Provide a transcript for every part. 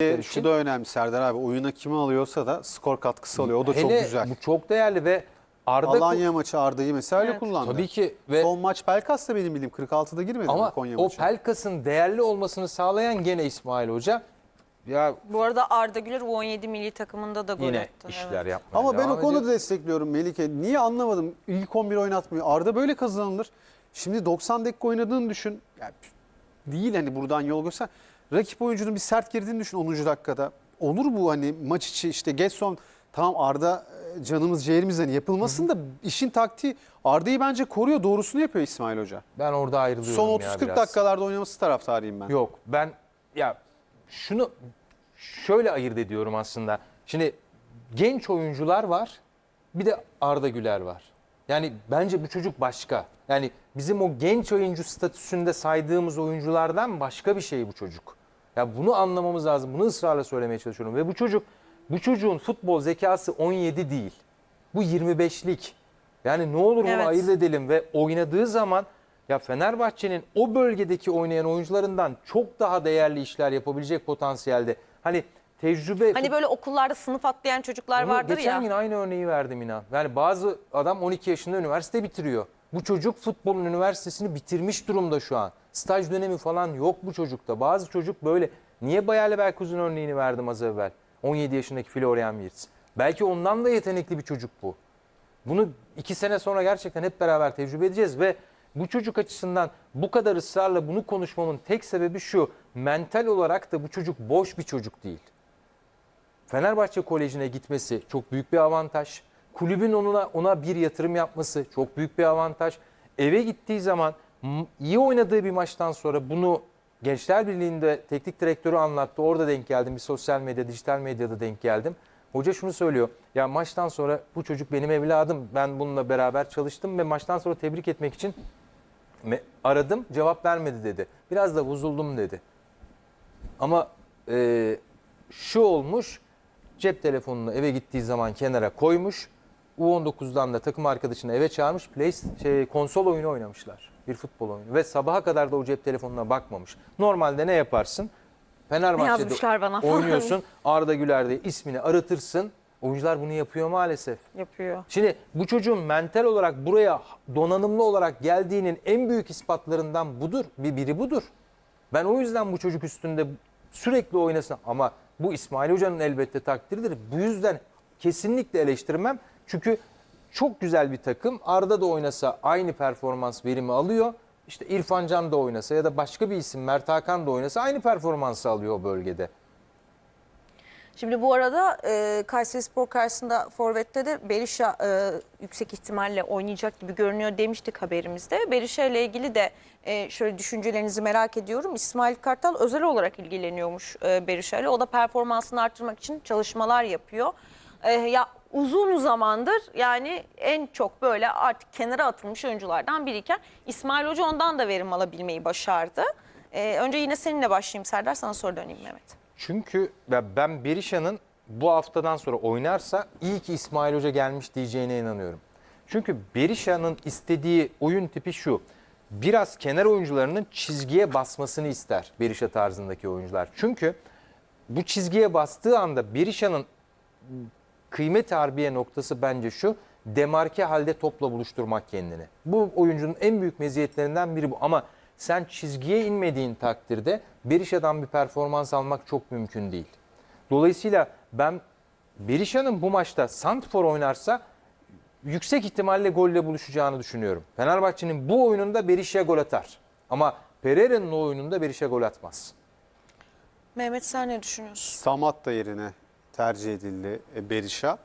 E, için. Şu da önemli Serdar abi. Oyuna kimi alıyorsa da skor katkısı alıyor. O da çok Hele güzel. Bu çok değerli ve Arda Alanya maçı Arda'yı mesela Evet. kullandı. tabii ki ve Son maç Pelkas da benim bildiğim 46'da girmedi ama Konya o maçı? Pelkas'ın değerli olmasını sağlayan gene İsmail Hoca. Ya Bu arada Arda Güler U17 milli takımında da gol yine attı. işler evet. yapmaya Ama ben o konuda ediyor. destekliyorum Melike. Niye anlamadım. İlk 11 oynatmıyor. Arda böyle kazanılır. Şimdi 90 dakika oynadığını düşün. Yani değil hani buradan yol göster. Rakip oyuncunun bir sert girdiğini düşün 10. dakikada. Olur bu hani maç içi işte Getson tamam Arda e, canımız ciğerimiz hani yapılmasın da işin taktiği Arda'yı bence koruyor. Doğrusunu yapıyor İsmail Hoca. Ben orada ayrılıyorum Son ya 30-40 biraz. dakikalarda oynaması taraftarıyım ben. Yok ben ya şunu şöyle ayırt ediyorum aslında. Şimdi genç oyuncular var bir de Arda Güler var. Yani bence bu çocuk başka. Yani bizim o genç oyuncu statüsünde saydığımız oyunculardan başka bir şey bu çocuk. Ya bunu anlamamız lazım. Bunu ısrarla söylemeye çalışıyorum. Ve bu çocuk bu çocuğun futbol zekası 17 değil. Bu 25'lik. Yani ne olur bunu Evet. ayırt edelim ve oynadığı zaman ya Fenerbahçe'nin o bölgedeki oynayan oyuncularından çok daha değerli işler yapabilecek potansiyelde. Hani tecrübe Hani böyle okullarda sınıf atlayan çocuklar Onu vardır geçen ya. gün aynı örneği verdim inan. Yani bazı adam 12 yaşında üniversite bitiriyor. Bu çocuk futbolun üniversitesini bitirmiş durumda şu an. Staj dönemi falan yok bu çocukta. Bazı çocuk böyle. Niye Bayer Leverkusen örneğini verdim az evvel? 17 yaşındaki Florian Wirtz. Belki ondan da yetenekli bir çocuk bu. Bunu iki sene sonra gerçekten hep beraber tecrübe edeceğiz ve bu çocuk açısından bu kadar ısrarla bunu konuşmamın tek sebebi şu. Mental olarak da bu çocuk boş bir çocuk değil. Fenerbahçe Koleji'ne gitmesi çok büyük bir avantaj. Kulübün ona ona bir yatırım yapması çok büyük bir avantaj. Eve gittiği zaman iyi oynadığı bir maçtan sonra bunu Gençler Birliği'nde teknik direktörü anlattı. Orada denk geldim. Bir sosyal medya, dijital medyada denk geldim. Hoca şunu söylüyor. Ya maçtan sonra bu çocuk benim evladım. Ben bununla beraber çalıştım ve maçtan sonra tebrik etmek için aradım. Cevap vermedi dedi. Biraz da bozuldum dedi. Ama e, şu olmuş cep telefonunu eve gittiği zaman kenara koymuş. U19'dan da takım arkadaşını eve çağırmış. Play, şey, konsol oyunu oynamışlar. Bir futbol oyunu. Ve sabaha kadar da o cep telefonuna bakmamış. Normalde ne yaparsın? Fenerbahçe'de yazmışlar bana falan? oynuyorsun. Arda Güler diye ismini aratırsın. Oyuncular bunu yapıyor maalesef. Yapıyor. Şimdi bu çocuğun mental olarak buraya donanımlı olarak geldiğinin en büyük ispatlarından budur. Bir biri budur. Ben o yüzden bu çocuk üstünde sürekli oynasın ama bu İsmail Hoca'nın elbette takdiridir. Bu yüzden kesinlikle eleştirmem. Çünkü çok güzel bir takım. Arda da oynasa aynı performans verimi alıyor. İşte İrfan Can da oynasa ya da başka bir isim Mert Hakan da oynasa aynı performansı alıyor o bölgede. Şimdi bu arada e, Kayseri Spor karşısında Forvet'te de Berisha e, yüksek ihtimalle oynayacak gibi görünüyor demiştik haberimizde. Berisha ile ilgili de e, şöyle düşüncelerinizi merak ediyorum. İsmail Kartal özel olarak ilgileniyormuş e, Berisha ile. O da performansını arttırmak için çalışmalar yapıyor. E, ya uzun zamandır yani en çok böyle artık kenara atılmış oyunculardan biriyken İsmail Hoca ondan da verim alabilmeyi başardı. E, önce yine seninle başlayayım Serdar sana soru döneyim Mehmet. Çünkü ben Berisha'nın bu haftadan sonra oynarsa iyi ki İsmail Hoca gelmiş diyeceğine inanıyorum. Çünkü Berisha'nın istediği oyun tipi şu. Biraz kenar oyuncularının çizgiye basmasını ister Berisha tarzındaki oyuncular. Çünkü bu çizgiye bastığı anda Berisha'nın kıymet harbiye noktası bence şu. Demarke halde topla buluşturmak kendini. Bu oyuncunun en büyük meziyetlerinden biri bu. Ama sen çizgiye inmediğin takdirde Berisha'dan bir performans almak çok mümkün değil. Dolayısıyla ben Berisha'nın bu maçta Santfor oynarsa yüksek ihtimalle golle buluşacağını düşünüyorum. Fenerbahçe'nin bu oyununda Berisha gol atar. Ama Pereira'nın oyununda Berisha gol atmaz. Mehmet sen ne düşünüyorsun? Samat da yerine tercih edildi e, Berisha.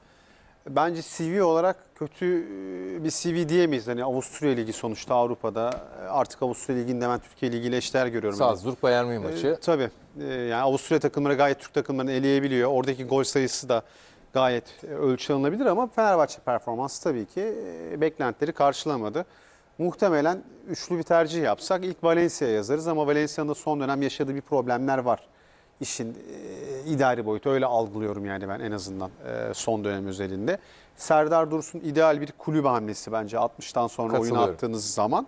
Bence CV olarak kötü e, bir CV diyemeyiz. Hani Avusturya Ligi sonuçta Avrupa'da e, artık Avusturya Ligi'nde ben Türkiye Ligi ile eşdeğer görüyorum. Salzburg Bayern Münih maçı. e, tabii. E, yani Avusturya takımları gayet Türk takımlarını eleyebiliyor. Oradaki gol sayısı da gayet ölçü alınabilir ama Fenerbahçe performansı tabii ki beklentileri karşılamadı. Muhtemelen üçlü bir tercih yapsak ilk Valencia'ya yazarız ama Valencia'nın da son dönem yaşadığı bir problemler var. İşin e, idari boyutu öyle algılıyorum yani ben en azından e, son dönem özelinde. Serdar Dursun ideal bir kulüp hamlesi bence 60'tan sonra Katılıyorum. attığınız zaman.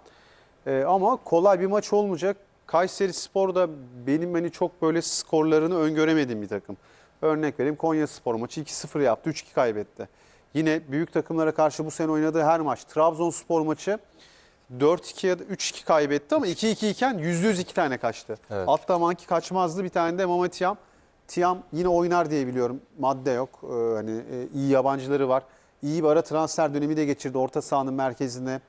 E, ama kolay bir maç olmayacak. Kayseri Spor da benim hani çok böyle skorlarını öngöremediğim bir takım. Örnek vereyim Konya Spor maçı 2-0 yaptı, 3-2 kaybetti. Yine büyük takımlara karşı bu sene oynadığı her maç. Trabzonspor maçı 4-2 ya da 3-2 kaybetti ama 2-2 iken %100 iki tane kaçtı. Evet. Hatta Manki kaçmazdı bir tane de Tiam. Tiam yine oynar diye biliyorum. Madde yok. Ee, hani e, iyi yabancıları var. İyi bir ara transfer dönemi de geçirdi orta sahanın merkezine.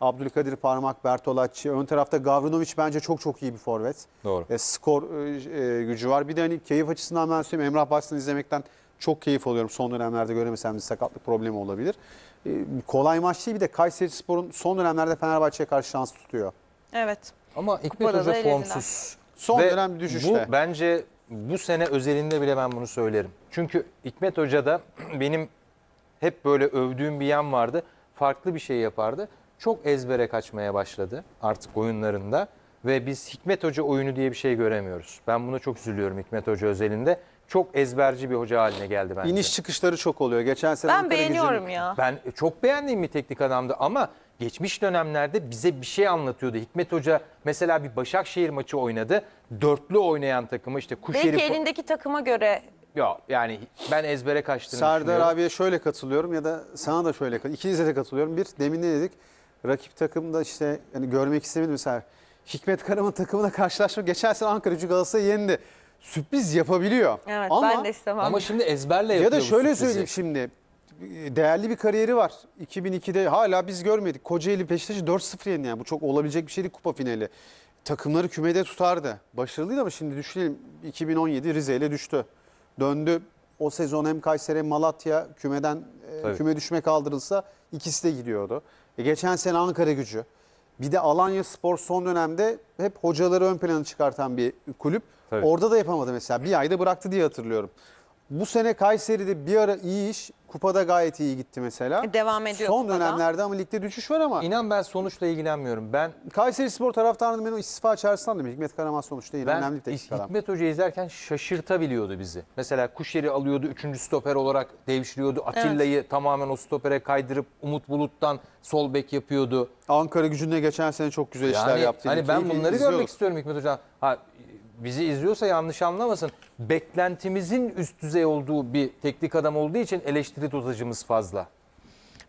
Abdülkadir Parmak, Bertolacci. Ön tarafta Gavrinovic bence çok çok iyi bir forvet. Doğru. E, skor e, e, gücü var. Bir de hani keyif açısından ben söyleyeyim Emrah Başkan'ı izlemekten çok keyif alıyorum. Son dönemlerde göremesem de sakatlık problemi olabilir. E, kolay maç değil bir de Kayseri Spor'un son dönemlerde Fenerbahçe'ye karşı şans tutuyor. Evet. Ama Hikmet Kupada da Hoca formsuz. Son Ve dönem bir düşüşte. Bu bence bu sene özelinde bile ben bunu söylerim. Çünkü Hikmet Hoca'da benim hep böyle övdüğüm bir yan vardı. Farklı bir şey yapardı. Çok ezbere kaçmaya başladı artık oyunlarında. Ve biz Hikmet Hoca oyunu diye bir şey göremiyoruz. Ben buna çok üzülüyorum Hikmet Hoca özelinde. Çok ezberci bir hoca haline geldi bence. İniş çıkışları çok oluyor. Geçen sene Ben Ankara gücünün- beğeniyorum ya. Ben çok beğendiğim bir teknik adamdı ama geçmiş dönemlerde bize bir şey anlatıyordu. Hikmet Hoca mesela bir Başakşehir maçı oynadı. Dörtlü oynayan takımı işte Kuşeri... Belki elindeki takıma göre Yok yani ben ezbere kaçtığını Serdar düşünüyorum. abiye şöyle katılıyorum ya da sana da şöyle katılıyorum. İkinize de katılıyorum. Bir, demin ne dedik? Rakip takımda işte yani görmek istemedim mesela. Hikmet Karaman takımına karşılaşma. Geçen sene Ankara gücü Galatasaray'ı yendi. Sürpriz yapabiliyor. evet Ama, ben de istemem. Ama şimdi ezberle yapıyor Ya da şöyle sürprizi. söyleyeyim şimdi. Değerli bir kariyeri var. 2002'de hala biz görmedik. Kocaeli Beşiktaş'ı 4-0 yendi yani. Bu çok olabilecek bir şeydi kupa finali. Takımları kümede tutardı. Başarılıydı ama şimdi düşünelim 2017 Rize ile düştü. Döndü. O sezon hem Kayseri hem Malatya kümeden e, Tabii. küme düşme kaldırılsa ikisi de gidiyordu. E, geçen sene Ankara gücü. Bir de Alanya Spor son dönemde hep hocaları ön plana çıkartan bir kulüp. Tabii. Orada da yapamadı mesela. Bir ayda bıraktı diye hatırlıyorum. Bu sene Kayseri'de bir ara iyi iş. Kupada gayet iyi gitti mesela. Devam ediyor Son kupada. dönemlerde ama ligde düşüş var ama İnan ben sonuçla ilgilenmiyorum. Ben Kayseri Spor taraftarının ben o istifa çağrısından da Hikmet Karaman sonuçta yine ben önemli bir teknik adam. Hikmet Hoca izlerken şaşırtabiliyordu bizi. Mesela Kuşeri alıyordu, üçüncü stoper olarak devşiriyordu. Atilla'yı tamamen o stopere kaydırıp Umut Bulut'tan sol bek yapıyordu. Ankara gücünde geçen sene çok güzel işler Yani yaptı. hani ben bunları izliyorduk. görmek istiyorum Hikmet Hoca. Ha, bizi izliyorsa yanlış anlamasın. Beklentimizin üst düzey olduğu bir teknik adam olduğu için eleştiri dozajımız fazla.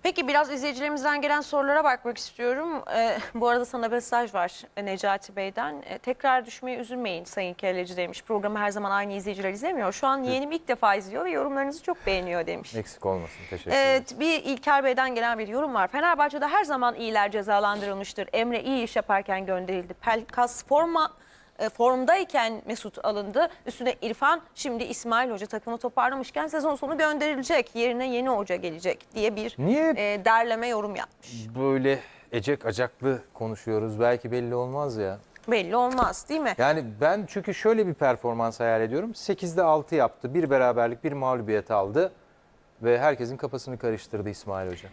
Peki biraz izleyicilerimizden gelen sorulara bakmak istiyorum. Ee, bu arada sana mesaj var e, Necati Bey'den. E, tekrar düşmeye üzülmeyin Sayın Kelleci demiş. Programı her zaman aynı izleyiciler izlemiyor. Şu an yeğenim ilk defa izliyor ve yorumlarınızı çok beğeniyor demiş. Eksik olmasın. Teşekkür ederim. Evet bir İlker Bey'den gelen bir yorum var. Fenerbahçe'de her zaman iyiler cezalandırılmıştır. Emre iyi iş yaparken gönderildi. Pelkas forma e, formdayken Mesut alındı. Üstüne İrfan şimdi İsmail Hoca takımı toparlamışken sezon sonu gönderilecek. Yerine yeni hoca gelecek diye bir Niye e, derleme yorum yapmış. böyle ecek acaklı konuşuyoruz? Belki belli olmaz ya. Belli olmaz değil mi? Yani ben çünkü şöyle bir performans hayal ediyorum. 8'de 6 yaptı. Bir beraberlik, bir mağlubiyet aldı. Ve herkesin kafasını karıştırdı İsmail Hoca.